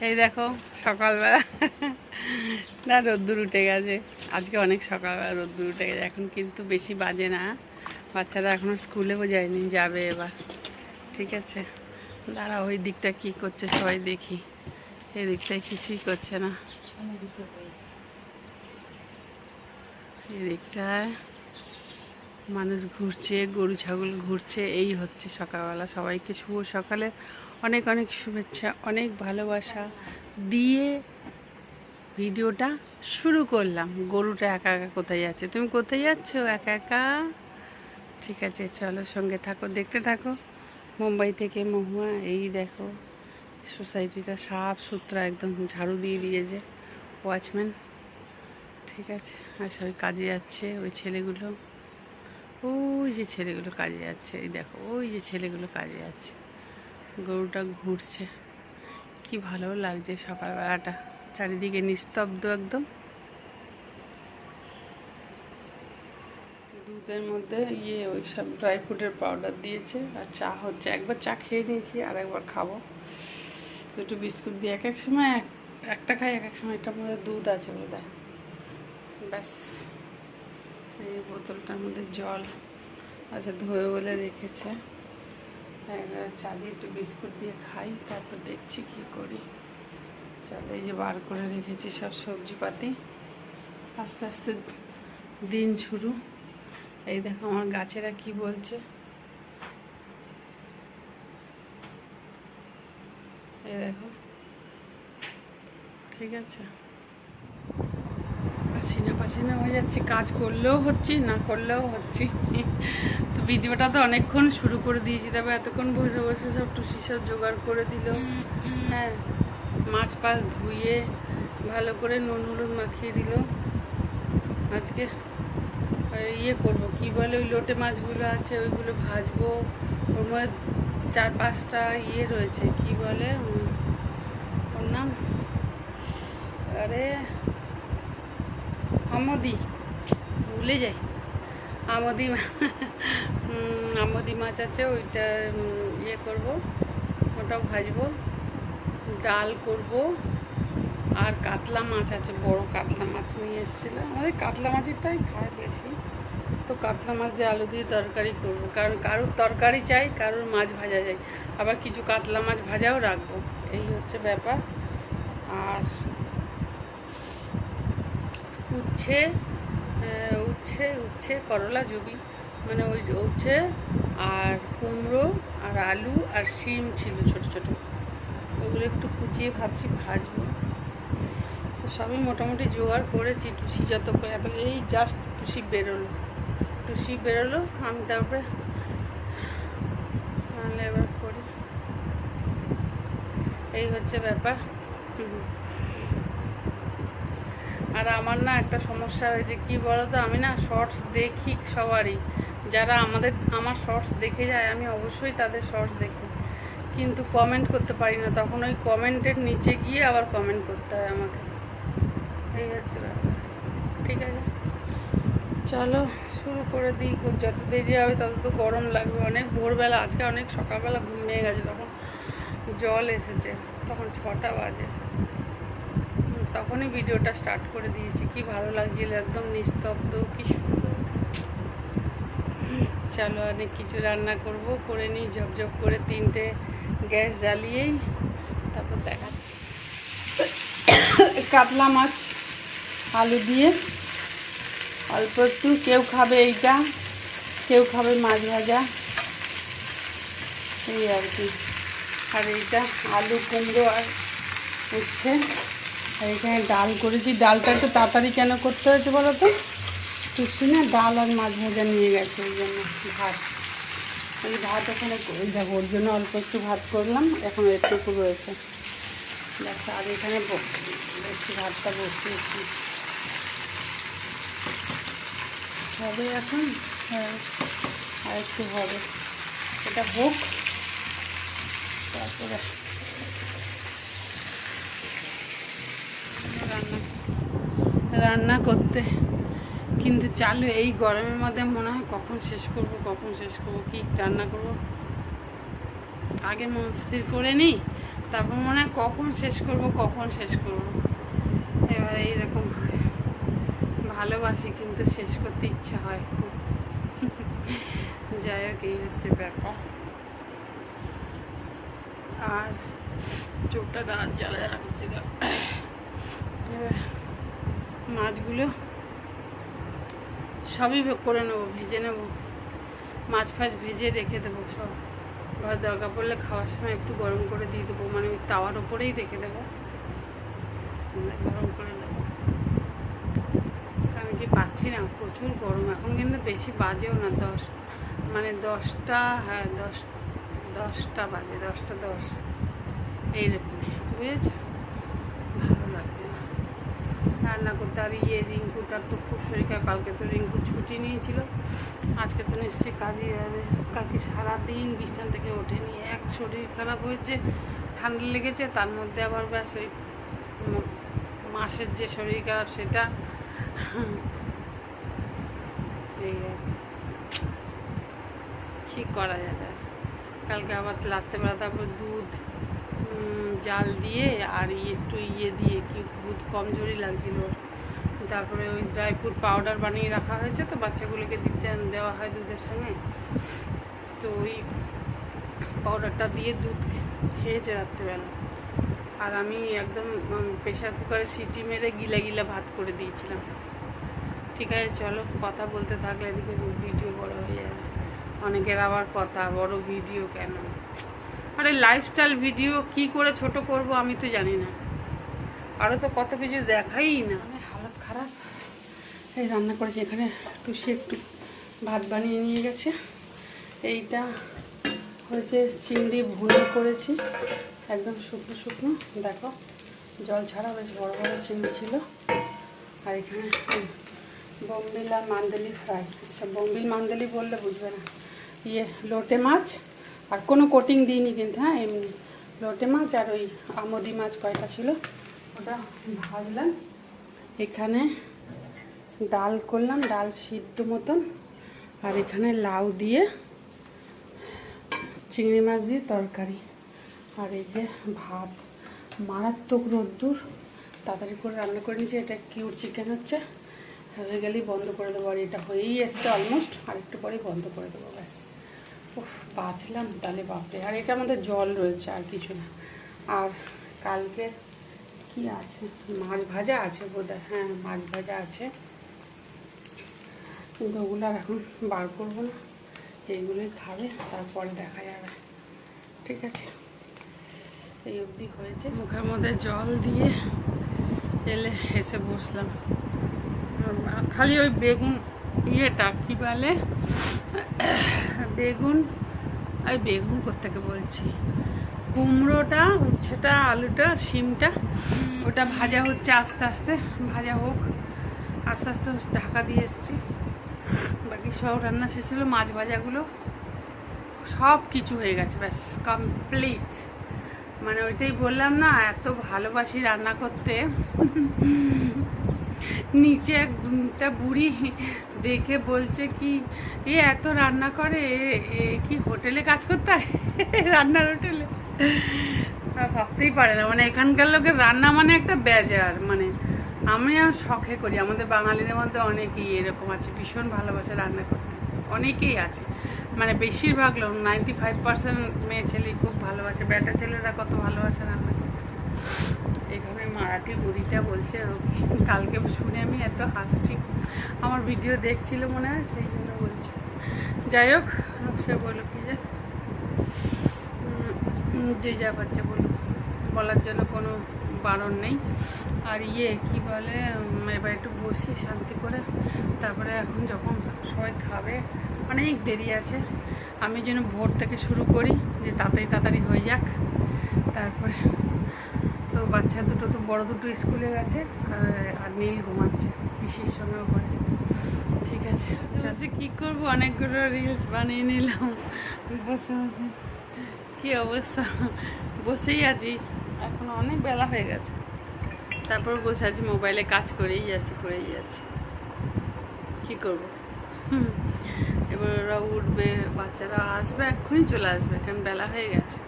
এই দেখো, সকালবেলা। না, রোদ্দুর উঠে গেছে। আজকে অনেক সকালবেলা রোদ্দুর উঠে গেছে। এখন কিন্তু বেশি বাজে না। বাচ্চারা এখনও স্কুলেও যায়নি, যাবে এবার। ঠিক আছে? দাঁড়া, ওই দিকটা কি করছে সবাই দেখি। এই দিকটায় কিছুই করছে না। এই দিকটায় মানুষ ঘুরছে, গরু, ছাগল ঘুরছে। এই হচ্ছে সকালবেলা। সবাইকে শুভ সকালে। অনেক অনেক শুভেচ্ছা, অনেক ভালোবাসা দিয়ে ভিডিওটা শুরু করলাম। গরুটা একা একা কোথায় যাচ্ছে? তুমি কোথায় যাচ্ছ? একা একা? ঠিক আছে, চলো সঙ্গে থাকো, দেখতে থাকো। মুম্বাই থেকে মহুয়া, এই দেখো, সোসাইটিটা সাফ সুতরা একদম ঝাড়ু দিয়ে দিয়েছে, ওয়াচম্যান। ঠিক আছে আর সবাই কাজে যাচ্ছে ওই ছেলেগুলো। ওই যে ছেলেগুলো কাজে যাচ্ছে, এই দেখো, ওই যে ছেলেগুলো কাজে যাচ্ছে। গরুটা ঘুরছে। কি ভালো লাগছে সকালবেলাটা। চারিদিকে নিস্তব্ধ একদম। দুধের মধ্যে ইয়ে ওই সব ড্রাই ফ্রুটের পাউডার দিয়েছে আর চা হচ্ছে। একবার চা খেয়ে নিয়েছি, আর একবার খাব। দুটো বিস্কুট দিয়ে এক এক সময় এক, একটা খাই, এক এক সময় একটা মধ্যে দুধ আছে বোধ হয়। ব্যাস, এই বোতলটার মধ্যে জল। আচ্ছা ধোয়ে বলে রেখেছে। চা দিয়ে একটু বিস্কুট দিয়ে খাই, তারপর দেখছি কি করি। চলো, এই যে বার করে রেখেছি সব সবজিপাতি। আস্তে আস্তে দিন শুরু। এই দেখো, আমার গাছেরা কি বলছে? এই দেখো, ঠিক আছে? পাসিনা পাসিনা হয়ে যাচ্ছে। কাজ করলেও হচ্ছে, না করলেও হচ্ছে। তো ভিডিওটা তো অনেকক্ষণ শুরু করে দিয়েছি, তবে এতক্ষণ বসে বসে সব টুসি সব জোগাড় করে দিল। হ্যাঁ মাছ পাশ ধুয়ে ভালো করে নুন হলুদ মাখিয়ে দিল। আজকে ইয়ে করব, কি বলে ওই লোটে মাছগুলো আছে, ওইগুলো ভাজবো। ওর মধ্যে চার পাঁচটা ইয়ে রয়েছে, কি বলে? ওর নাম? আরে আমদি, ভুলে যাই। আমদি আমদি মাছ আছে, ওইটা ইয়ে করব, ওটাও ভাজবো, ডাল করব, আর কাতলা মাছ আছে, বড় কাতলা মাছ নিয়ে এসেছিলাম আমাদের কাতলা মাছেরটাই খায় বেশি, তো কাতলা মাছ দিয়ে আলু দিয়ে তরকারি করব। কারণ কারোর তরকারি চাই, কারোর মাছ ভাজা যায় আবার কিছু কাতলা মাছ ভাজাও রাখব, এই হচ্ছে ব্যাপার। আর উচ্ছে উচ্ছে উচ্ছে, করলা জবি। মানে ওই উচ্ছে আর কুমড়ো আর আলু আর শিম ছিল ছোট ছোট। ওগুলো একটু কুচিয়ে ভাবছি, ভাজবো। তো সবই মোটামুটি জোগাড় করেছি, টুসি যত করে এত এই জাস্ট টুসি বেরোলো। টুসি বেরোলো, আমি তারপরে এবার করি। এই হচ্ছে ব্যাপার। হুম। আর আমার না একটা সমস্যা হয়েছে, কি বলতো? আমি না শর্টস দেখি সবারই। যারা আমাদের, আমার শর্টস দেখে যায়, আমি অবশ্যই তাদের শর্টস দেখি। কিন্তু কমেন্ট করতে পারি না। তখন ওই কমেন্টের নিচে গিয়ে আবার কমেন্ট করতে হয় আমাকে। এই হচ্ছে ঠিক আছে? চলো, শুরু করে দিই। যত দেরি হবে, তত তো গরম লাগবে। অনেক ভোরবেলা, আজকে অনেক সকালবেলা ঘুমিয়ে গেছে। তখন জল এসেছে। তখন ছটা বাজে। তখনই ভিডিওটা স্টার্ট করে দিয়েছি। কি ভালো লাগছিল, একদম নিস্তব্ধ, কি সুন্দর। চলো অনেক কিছু রান্না করব, করে নিই ঝপঝপ করে তিনটে গ্যাস জ্বালিয়েই তারপর দেখাচ্ছি। কাতলা মাছ, আলু দিয়ে। অল্প একটু, কেউ খাবে এইটা, কেউ খাবে মাছ ভাজা। এই আর কি। আর এইটা আলু কুমড়ো আর উচ্ছে। আর এখানে ডাল করেছি। ডালটা একটু তাড়াতাড়ি কেন করতে হয়েছে বলো তো? টুসি না ডাল আর মাছ ভাজা নিয়ে গেছে, ওই জন্য ভাত। এই ভাত ওখানে ওই দেখো ওর জন্য অল্প একটু ভাত করলাম, এখন একটুকু রয়েছে। দেখো আর এখানে বেশি ভাতটা বসিয়েছি। হবে এখন? হ্যাঁ আর একটু হবে। এটা হোক। তারপরে রান্না রান্না করতে। কিন্তু চালু এই গরমের মধ্যে মনে হয় কখন শেষ করব, কখন শেষ করব, কি রান্না করব? আগে মন স্থির করে নিই, তারপর মনে হয় কখন শেষ করব, কখন শেষ করব। এবার এইরকম ভালোবাসি কিন্তু শেষ করতে ইচ্ছা হয়। খুব যাই হোক, এই হচ্ছে ব্যাপার। আর চোখটা দাঁড়ান জ্বালা জ্বালা করছে। এবার মাছগুলো সবই করে নেব, ভেজে নেব। মাছ ফাছ ভেজে রেখে দেবো সব। ঘর দরকার পড়লে খাওয়ার সময় একটু গরম করে দিয়ে দেবো মানে ওই তাওয়ার ওপরেই রেখে দেবো। মানে গরম করে দেবো আমি কি পাচ্ছি না, প্রচুর গরম। এখন কিন্তু বেশি বাজেও না, দশ মানে দশটা হ্যাঁ দশ, দশটা বাজে, দশটা দশ। এইরকমই, বুঝেছ ভালো লাগছে না রান্না করতে, আর ইয়ে রিঙ্কুটার তো খুব শরীর খারাপ, কালকে তো রিঙ্কু ছুটি নিয়েছিল আজকে তো নিশ্চয়ই কাজে যাবে কালকে সারাদিন বিছান থেকে ওঠেনি এক শরীর খারাপ হয়েছে, ঠান্ডা লেগেছে, তার মধ্যে আবার ব্যাস ওই মাসের যে শরীর খারাপ সেটা কি। কি করা যাবে? কালকে আবার রাত্রেবেলা তারপর দুধ জাল দিয়ে আর একটু ইয়ে দিয়ে কি দুধ কমজোরি লাগছিল ওর। তারপরে ওই ড্রাই ফ্রুট পাউডার বানিয়ে রাখা হয়েছে তো বাচ্চাগুলোকে দিতে দেওয়া হয় দুধের সঙ্গে। তো ওই পাউডারটা দিয়ে দুধ খেয়েছে রাত্রেবেলা। আর আমি একদম প্রেশার কুকারে সিটি মেরে গিলা গিলা ভাত করে দিয়েছিলাম। ঠিক আছে, চলো কথা বলতে থাকলে এদিকে ভিডিও বড় হয়ে যাবে। অনেকের আবার কথা, বড় ভিডিও কেন? আরে লাইফস্টাইল ভিডিও কি করে ছোট করব আমি তো জানি না। আরও তো কত কিছু দেখাই না। মানে খারাপ। এই রান্না করেছি এখানে। টুসি একটু ভাত বানিয়ে নিয়ে গেছে। এইটা হয়েছে চিংড়ি ভুনো করেছি। একদম শুকনো শুকনো। দেখো, জল ছাড়া বেশ বড় বড় চিংড়ি ছিল। আর এখানে বম্বিল আর মান্দালি ফ্রাই। আচ্ছা বম্বিল মান্দালি বললে বুঝবে না। ইয়ে লোটে মাছ, আর কোনো কোটিং দিইনি কিন্তু হ্যাঁ এমনি। লোটে মাছ আর ওই আমদি মাছ কয়টা ছিল, ওটা ভাজলাম। এখানে ডাল করলাম, ডাল সিদ্ধ মতন। আর এখানে লাউ দিয়ে চিংড়ি মাছ দিয়ে তরকারি। আর এই যে ভাত, মারাত্মক রোদ্দুর। তাড়াতাড়ি করে রান্না করে নিয়েছি, এটা কিউর চিকেন হচ্ছে। হয়ে গেলেই বন্ধ করে দেবো, আর এটা হয়েই এসছে অলমোস্ট আর একটু পরেই বন্ধ করে দেবো, ব্যাস। উফ, বাঁচলাম, তাহলে বাপরে। আর এটার মধ্যে জল রয়েছে, আর কিছু না। আর কালকে কি আছে? মাছ ভাজা আছে বোধহয়। হ্যাঁ মাছ ভাজা আছে। কিন্তু ওগুলো আর এখন বার করব না। এইগুলোই খাবে, তারপরে দেখা যাবে। ঠিক আছে? এই অবধি হয়েছে। মুখের মধ্যে জল দিয়ে এলে এসে বসলাম। খালি ওই বেগুন ইয়েটা, কী বলে? বেগুন, আর বেগুন কোথেকে বলছি? কুমড়োটা, উচ্ছেটা, আলুটা, শিমটা, ওটা ভাজা হচ্ছে আস্তে আস্তে। ভাজা হোক, আস্তে আস্তে ঢাকা দিয়ে এসছি। বাকি সব রান্না শেষ হলো, মাছ ভাজাগুলো সব কিছু হয়ে গেছে, ব্যাস কমপ্লিট মানে ওইটাই বললাম না, এত ভালোবাসি রান্না করতে। নিচে একটা বুড়ি দেখে বলছে কি, এ এত রান্না করে কি হোটেলে কাজ করতে হয়? রান্নার হোটেলে। ভাবতেই পারে না। মানে এখানকার লোকের রান্না মানে একটা বেজার। মানে আমি আর শখে করি। আমাদের বাঙালিদের মধ্যে অনেকেই এরকম আছে, ভীষণ ভালোবাসে রান্না করতে। অনেকেই আছে। মানে বেশিরভাগ লোক নাইনটি ফাইভ পার্সেন্ট মেয়ে ছেলে খুব ভালোবাসে। বেটা ছেলেরা কত ভালোবাসে রান্না করতে। এইভাবে মারাঠি বুড়িটা বলছে কালকে শুনে আমি এত হাসছি। আমার ভিডিও দেখছিল মনে হয়, সেই জন্য বলছে। যাই হোক, সে বলো কি যে যে যা পাচ্ছে বলুক বলার জন্য কোনো বারণ নেই। আর ইয়ে কি বলে এবার একটু বসি শান্তি করে। তারপরে এখন যখন সবাই খাবে অনেক দেরি আছে। আমি যেন ভোর থেকে শুরু করি যে তাড়াতাড়ি তাড়াতাড়ি হয়ে যাক। তারপরে তো বাচ্চা দুটো তো বড় দুটো স্কুলে গেছে আর- আর নীল ঘুমাচ্ছে পিসির সঙ্গেও করে। ঠিক আছে আচ্ছা কী করব? অনেকগুলো রিলস বানিয়ে নিলাম। বসে বসে। কী অবস্থা? বসেই আছি। এখন অনেক বেলা হয়ে গেছে। তারপর বসে আছি, মোবাইলে কাজ করেই যাচ্ছি করেই যাচ্ছি কী করব? এবার ওরা উঠবে, বাচ্চারা আসবে, এক্ষুনি চলে আসবে, কারণ বেলা হয়ে গেছে।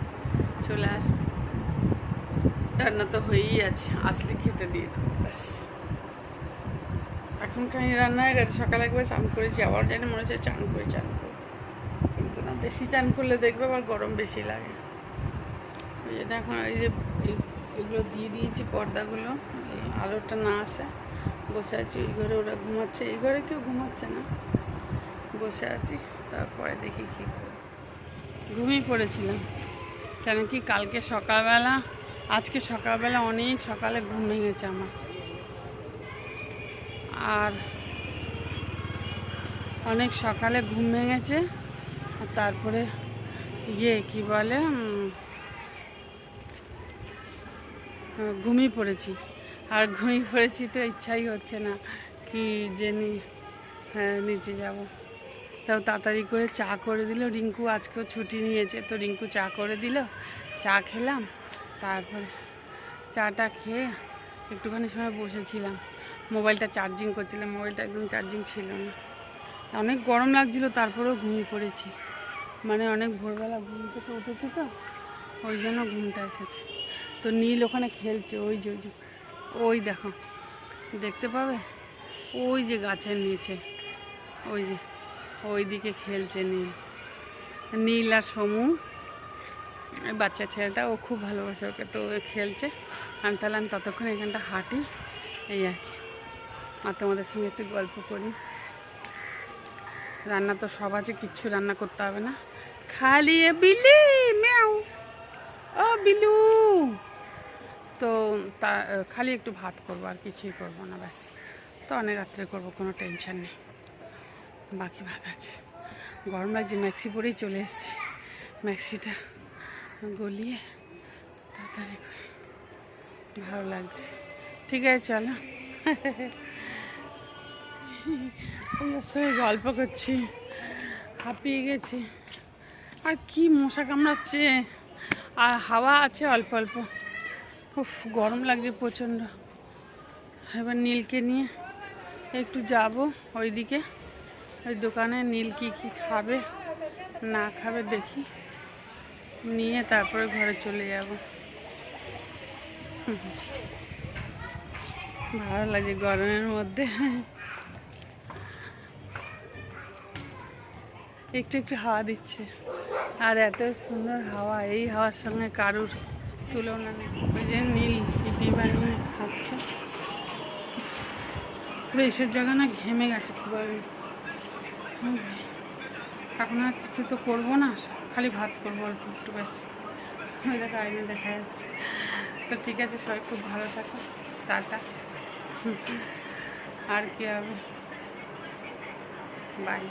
চলে আসবে। রান্না তো হয়েই আছে, আসলে খেতে দিয়ে দেবো, ব্যাস। এখন খানি রান্না হয়ে গেছে সকালে একবার চান করেছি, আবার জানি মনে হচ্ছে চান করে চান করব কিন্তু না। বেশি চান করলে দেখবে আবার গরম বেশি লাগে। ওই জন্য এখন এই যে এগুলো দিয়ে দিয়েছি পর্দাগুলো আলোটা না আসে। বসে আছি, এই ঘরে ওরা ঘুমাচ্ছে। এই ঘরে কেউ ঘুমাচ্ছে না। বসে আছি, তারপরে দেখি কী ঘুমিয়ে পড়েছিলাম। কেন কি কালকে সকালবেলা, আজকে সকালবেলা অনেক সকালে ঘুম ভেঙেছে আমার। আর অনেক সকালে ঘুম ভেঙেছে। তারপরে ইয়ে কি বলে ঘুমিয়ে পড়েছি। আর ঘুমিয়ে পড়েছি তো ইচ্ছাই হচ্ছে না কি যে হ্যাঁ নিচে যাব। তাও তাড়াতাড়ি করে চা করে দিল। রিঙ্কু আজকেও ছুটি নিয়েছে, তো রিঙ্কু চা করে দিল। চা খেলাম, তারপরে চাটা খেয়ে একটুখানি সময় বসেছিলাম। মোবাইলটা চার্জিং করছিলাম, মোবাইলটা একদম চার্জিং ছিল না। অনেক গরম লাগছিল, তারপরেও ঘুমিয়ে পড়েছি। মানে অনেক ভোরবেলা ঘুম থেকে উঠেছি তো, ওই জন্য ঘুমটা এসেছে। তো নীল ওখানে খেলছে, ওই যে, ওই দেখো, দেখতে পাবে? ওই যে গাছের নিচে, ওই যে ওই দিকে খেলছে নীল। নীল আর সমু বাচ্চা ছেলেটা, ও খুব ভালোবাসে ওকে, তো খেলছে। আমি তাহলে আমি ততক্ষণ এখানটা হাঁটি, এই আর কি। আর তোমাদের সঙ্গে একটু গল্প করি। রান্না তো সব আছে, কিচ্ছু রান্না করতে হবে না। খালি এ বিলি, ম্যাও। ও বিলু। তো তা খালি একটু ভাত করব, আর কিছুই করব না, ব্যাস। তো অনেক রাত্রে করব, কোনো টেনশন নেই। বাকি ভাত আছে। গরম লাগছে, ম্যাক্সি পরেই চলে এসেছি। ম্যাক্সিটা গলিয়ে তাড়াতাড়ি করে। ভালো লাগছে। ঠিক আছে, চলো। সঙ্গে গল্প করছি। হাঁপিয়ে গেছি। আর কি মশা কামড়াচ্ছে? আর হাওয়া আছে অল্প অল্প। উফ, গরম লাগছে প্রচণ্ড। এবার নীলকে নিয়ে একটু যাব ওইদিকে। ওই দোকানে নীল কি কি খাবে, না খাবে দেখি। নিয়ে তারপরে ঘরে চলে যাব। ভালো লাগে গরমের মধ্যে। একটু একটু হাওয়া দিচ্ছে। আর এত সুন্দর হাওয়া, এই হাওয়ার সঙ্গে কারুর তুলনা ওই যে নীল বিমান খাচ্ছে পুরো এইসব জায়গা না ঘেমে গেছে পুরো। এখন আর কিছু তো করব না, খালি ভাত করব অল্প একটু ব্যাস। দেখা আইনে দেখা যাচ্ছে। তো ঠিক আছে, সবাই খুব ভালো থাকো। টাটা। আর কি হবে? বাই।